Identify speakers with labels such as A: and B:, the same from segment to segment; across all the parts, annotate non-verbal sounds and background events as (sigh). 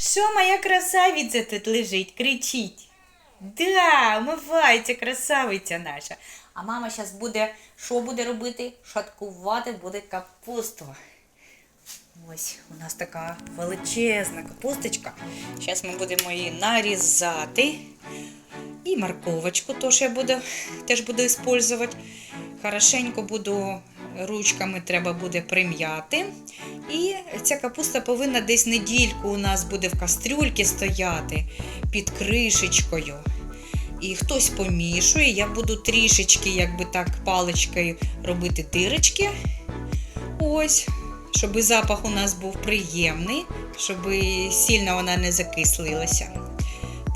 A: Що моя красавиця тут лежить, кричить? Да, умивається красавиця наша. А мама зараз буде, що буде робити? Шаткувати буде капусту. Ось у нас така величезна капусточка. Зараз ми будемо її нарізати. І морковочку теж я буду, теж буду використовувати. Хорошенько буду ручками треба буде прим'яти. І ця капуста повинна десь недільку у нас буде в кастрюльці стояти під кришечкою. І хтось помішує, я буду трішечки, якби так, паличкою робити дирочки. Ось, щоб запах у нас був приємний, щоб сильно вона не закислилася.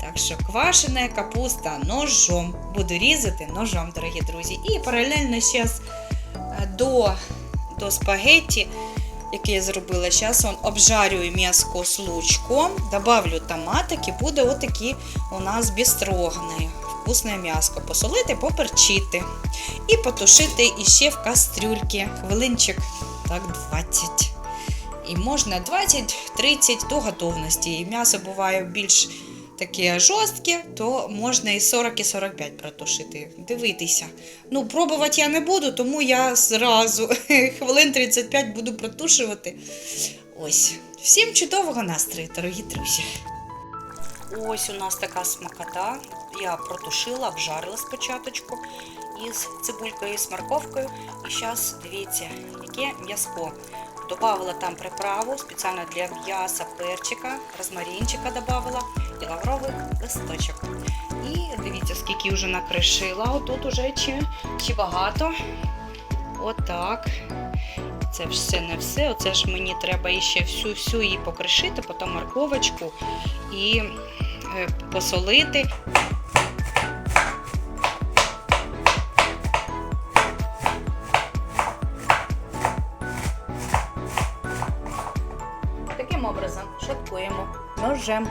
A: Так що квашена капуста ножом. Буду різати ножом, дорогі друзі. І паралельно зараз до, до спагетті, яке я зробила, зараз обжарюю м'яско з лучком, добавлю томатик і буде отакі у нас бістрогани. Вкусне м'яско. Посолити, поперчити. І потушити іще в кастрюльці. Хвилинчик так 20. І можна 20-30 до готовності. І м'ясо буває більш таке жорстке, то можна і 40 і 45 протушити. Дивитися. Ну, пробувати я не буду, тому я зразу (laughs) хвилин 35 буду протушувати. Ось. Всім чудового настрою, дорогі друзі. Ось у нас така смакота. Я протушила, обжарила спочатку із цибулькою, з морковкою. І зараз дивіться, яке м'язко. Добавила там приправу спеціально для м'яса, перчика, розмаринчика добавила і лавровий листочок. І дивіться, скільки вже накришила. Отут уже чи, чи багато. Отак. Це все не все. Оце ж мені треба ще всю-всю її покришити, потім морковочку і е, посолити. Ножем.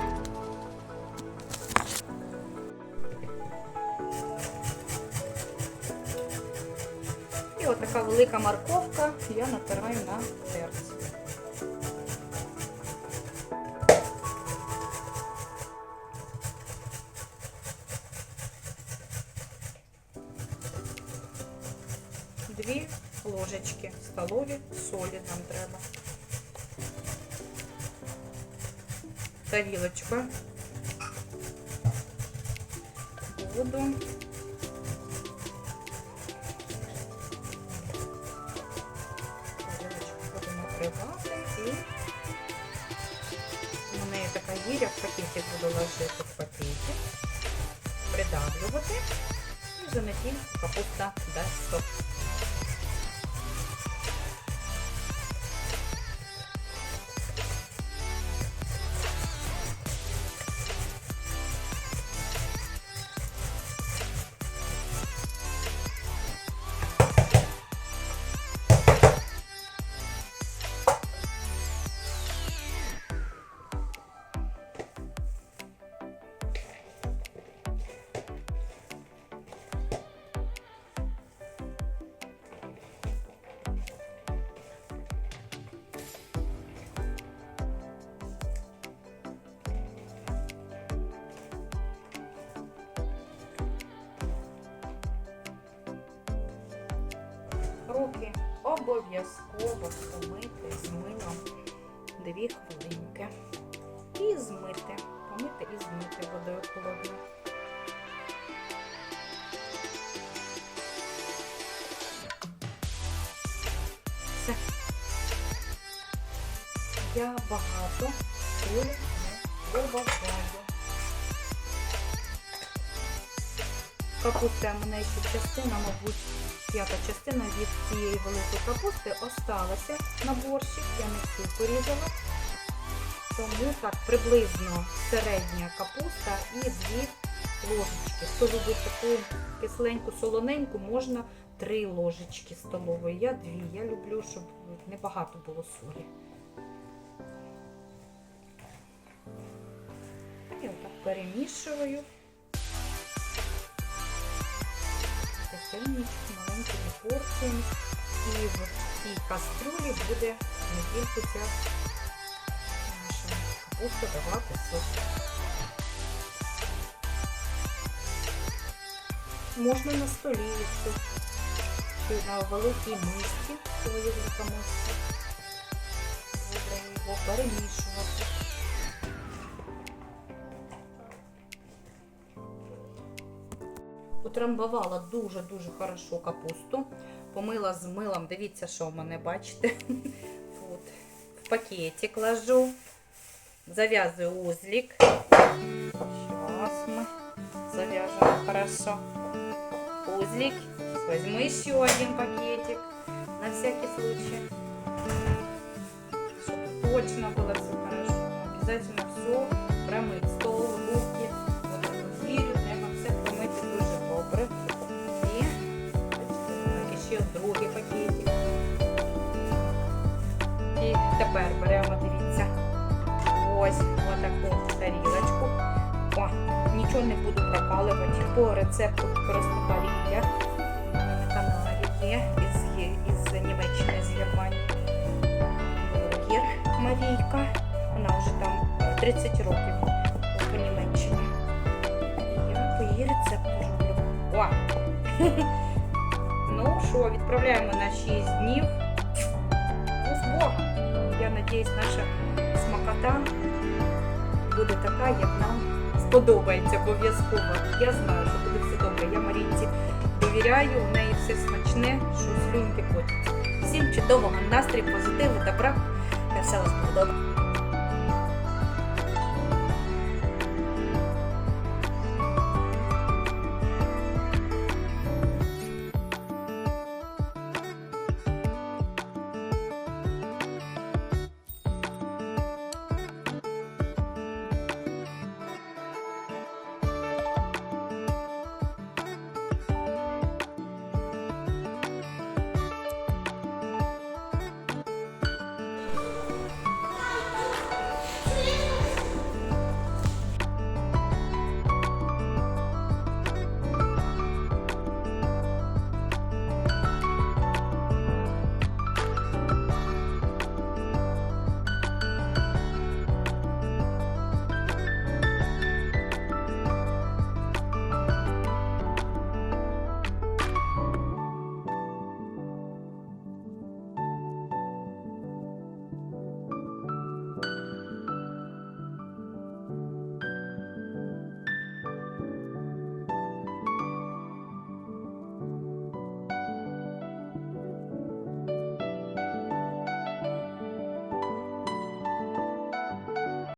A: І от така велика морковка я натираю на терці. Дві ложечки столові солі нам треба. Тарілочка. Воду. Будемо накривати і у неї така гіря в пакеті буду ложити в пакеті, придавлювати і занадій капуста дасть обов'язково помити з милом дві хвилинки. І змити. Помити і змити водою холодною. Все. Я багато солі не добавляю. Капуста мене ще частина, мабуть, п'ята частина від цієї великої капусти осталася на борщик, я не всю порізала. Тому так приблизно середня капуста і дві ложечки. Любить таку кисленьку солоненьку, можна три ложечки столової. Я дві. Я люблю, щоб небагато було солі. І отак перемішую. Потихенечку, маленькими порціями. І в цій кастрюлі буде не тільки ця наша капусту давати суп. Можна на столі, якщо чи на великій мисці, коли є велика його перемішувати. Утрамбувала дуже-дуже хорошо капусту. Помила з милом. Дивіться, що в мене, бачите. (laughs) От. В пакетик ложу. Зав'язую узлик. Сейчас мы завяжем хорошо. Узлик. Возьму еще один пакетик. На всякий случай. Чтобы точно было все хорошо. Обязательно все промыть. Стол, руки. Ще другий пакетик. І тепер беремо, дивіться, ось отаку тарілочку. О, нічого не буду прокалувати по рецепту просто. На із, Німеччини, з Германії. Блогер Марійка. Вона вже там е, 30 років у Німеччині. І я по її рецепту роблю. (laughs) Ну що, відправляємо на 6 днів. Ну, з Богом. Я надіюсь, наша смакота буде така, як нам сподобається обов'язково. Я знаю, що буде все добре. Я Марійці довіряю, у неї все смачне, що слюнки котяться. Всім чудового настрою, позитиву, добра. Я все вас буде.